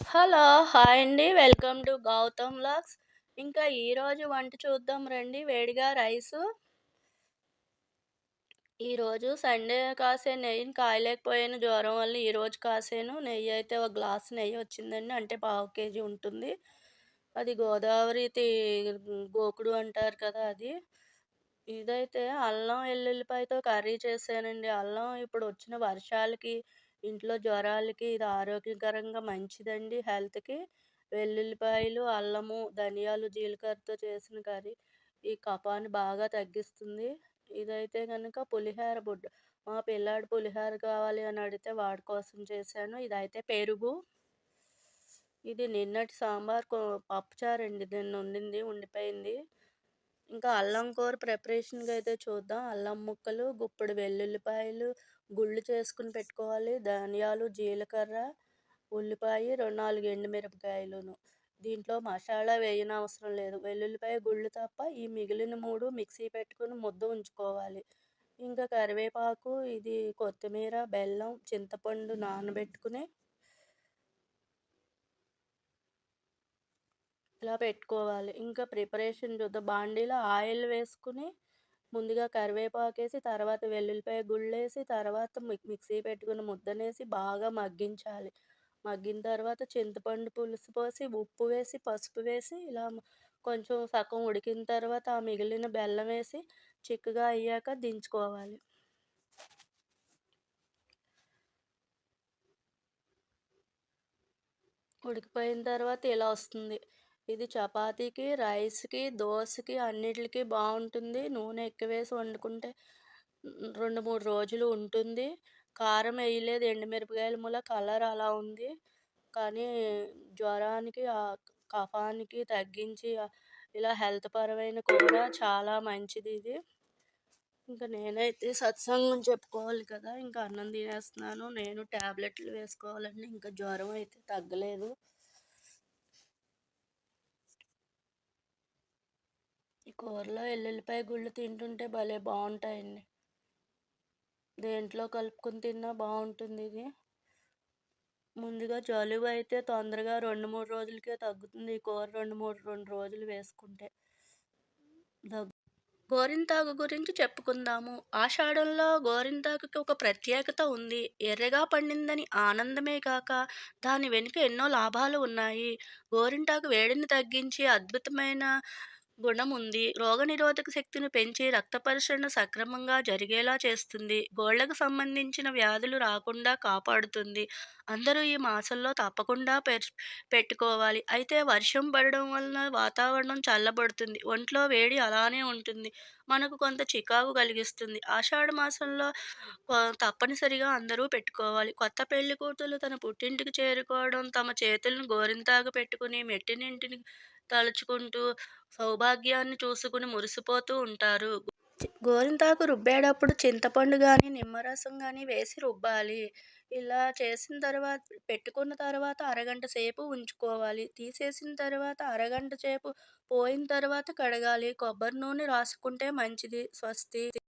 Hello hi అండి. Welcome to Gautam లాక్స్ ఇంకా ఈరోజు వంట చూద్దాం రండి. వేడిగా రైసు. ఈరోజు సండే కాసే నెయ్యిని కాయలేకపోయాను. జ్వరం వల్ల ఈరోజు కాసేను. నెయ్యి అయితే ఒక గ్లాస్ నెయ్యి వచ్చిందండి. అంటే పావు కేజీ ఉంటుంది. అది గోదావరి గోకుడు అంటారు కదా అది. ఇదైతే అల్లం వెల్లుల్లిపాయతో కర్రీ చేశానండి. అల్లం ఇప్పుడు వచ్చిన వర్షాలకి ఇంట్లో జ్వరాలకి ఇది ఆరోగ్యకరంగా మంచిదండి. హెల్త్కి వెల్లుల్లిపాయలు అల్లము ధనియాలు జీలకర్రతో చేసిన కర్రీ ఈ కఫాన్ని బాగా తగ్గిస్తుంది. ఇదైతే కనుక పులిహోర బుడ్డ. మా పిల్లాడు పులిహోర కావాలి అని అడిగితే వాడి కోసం చేశాను. ఇదైతే పెరుగు. ఇది నిన్నటి సాంబార్ పప్పుచారండి నిన్న ఉండింది ఉండిపోయింది. ఇంకా అల్లం కూర ప్రిపరేషన్గా అయితే చూద్దాం. అల్లం ముక్కలు గుప్పుడు వెల్లుల్లిపాయలు గుళ్ళు చేసుకుని పెట్టుకోవాలి. ధనియాలు జీలకర్ర ఉల్లిపాయ రెండు నాలుగు ఎండుమిరపకాయలును. దీంట్లో మసాలా వేయన అవసరం లేదు. వెల్లుల్లిపాయ గుళ్ళు తప్ప ఈ మిగిలిన మూడు మిక్సీ పెట్టుకుని ముద్ద ఉంచుకోవాలి. ఇంకా కరివేపాకు ఇది కొత్తిమీర బెల్లం చింతపండు నానబెట్టుకుని ఇలా పెట్టుకోవాలి. ఇంకా ప్రిపరేషన్ చూద్దాం. బాండీలో ఆయిల్ వేసుకుని ముందుగా కరివేపాకు వేసి తర్వాత వెల్లుల్లిపాయ గుళ్ళేసి తర్వాత మిక్సీ పెట్టుకుని ముద్దనేసి బాగా మగ్గించాలి. మగ్గిన తర్వాత చింతపండు పులుసు పోసి ఉప్పు వేసి పసుపు వేసి ఇలా కొంచెం సగం ఉడికిన తర్వాత ఆ మిగిలిన బెల్లం వేసి చిక్కగా అయ్యాక దించుకోవాలి. ఉడికిపోయిన తర్వాత ఇలా వస్తుంది. ఇది చపాతీకి రైస్కి దోశకి అన్నిటికి బాగుంటుంది నూనె ఎక్కువ వేసి వండుకుంటే రెండు మూడు రోజులు ఉంటుంది. కారం వేయలేదు ఎండుమిరపకాయల మూల కలర్ అలా ఉంది. కానీ జ్వరానికి కఫానికి తగ్గించి ఇలా హెల్త్ పరమైన కూర చాలా మంచిది ఇది. ఇంకా నేనైతే సత్సంగం చెప్పుకోవాలి కదా! ఇంకా అన్నం తినేస్తున్నాను. నేను ట్యాబ్లెట్లు వేసుకోవాలండి. ఇంకా జ్వరం అయితే తగ్గలేదు. కూరలో ఎల్లుల్లిపాయ గుళ్ళు తింటుంటే భలే బాగుంటాయండి. దేంట్లో కలుపుకొని తిన్నా బాగుంటుంది ఇది. ముందుగా జలుబు అయితే తొందరగా రెండు మూడు రోజులకే తగ్గుతుంది. ఈ కూర రెండు మూడు రెండు రోజులు వేసుకుంటే దగ్గు గోరింతాకు గురించి చెప్పుకుందాము. ఆషాఢంలో గోరింతాకుకి ఒక ప్రత్యేకత ఉంది. ఎర్రగా పండిందని ఆనందమే కాక దాని వెనుక ఎన్నో లాభాలు ఉన్నాయి. గోరింటాకు వేడిని తగ్గించి అద్భుతమైన గుణం ఉంది రోగనిరోధక శక్తిని పెంచి రక్త పరిశీలన సక్రమంగా జరిగేలా చేస్తుంది. గోళ్ళకు సంబంధించిన వ్యాధులు రాకుండా కాపాడుతుంది. అందరూ ఈ మాసంలో తప్పకుండా పెట్టుకోవాలి. అయితే వర్షం పడడం వలన వాతావరణం చల్లబడుతుంది. ఒంట్లో వేడి అలానే ఉంటుంది. మనకు కొంత చికాకు కలిగిస్తుంది. ఆషాఢ మాసంలో తప్పనిసరిగా అందరూ పెట్టుకోవాలి. కొత్త పెళ్ళి కూతురు తన పుట్టింటికి చేరుకోవడం తమ చేతులను గోరింతాగా పెట్టుకుని మెట్టినింటిని తలుచుకుంటూ సౌభాగ్యాన్ని చూసుకుని మురిసిపోతూ ఉంటారు. గోరింతాకు రుబ్బేటప్పుడు చింతపండు కానీ నిమ్మరసం కానీ వేసి రుబ్బాలి. ఇలా చేసిన తర్వాత పెట్టుకున్న తర్వాత అరగంట సేపు ఉంచుకోవాలి. తీసేసిన తర్వాత అరగంట సేపు పోయిన తర్వాత కడగాలి. కొబ్బరి నూనె రాసుకుంటే మంచిది స్వస్తి.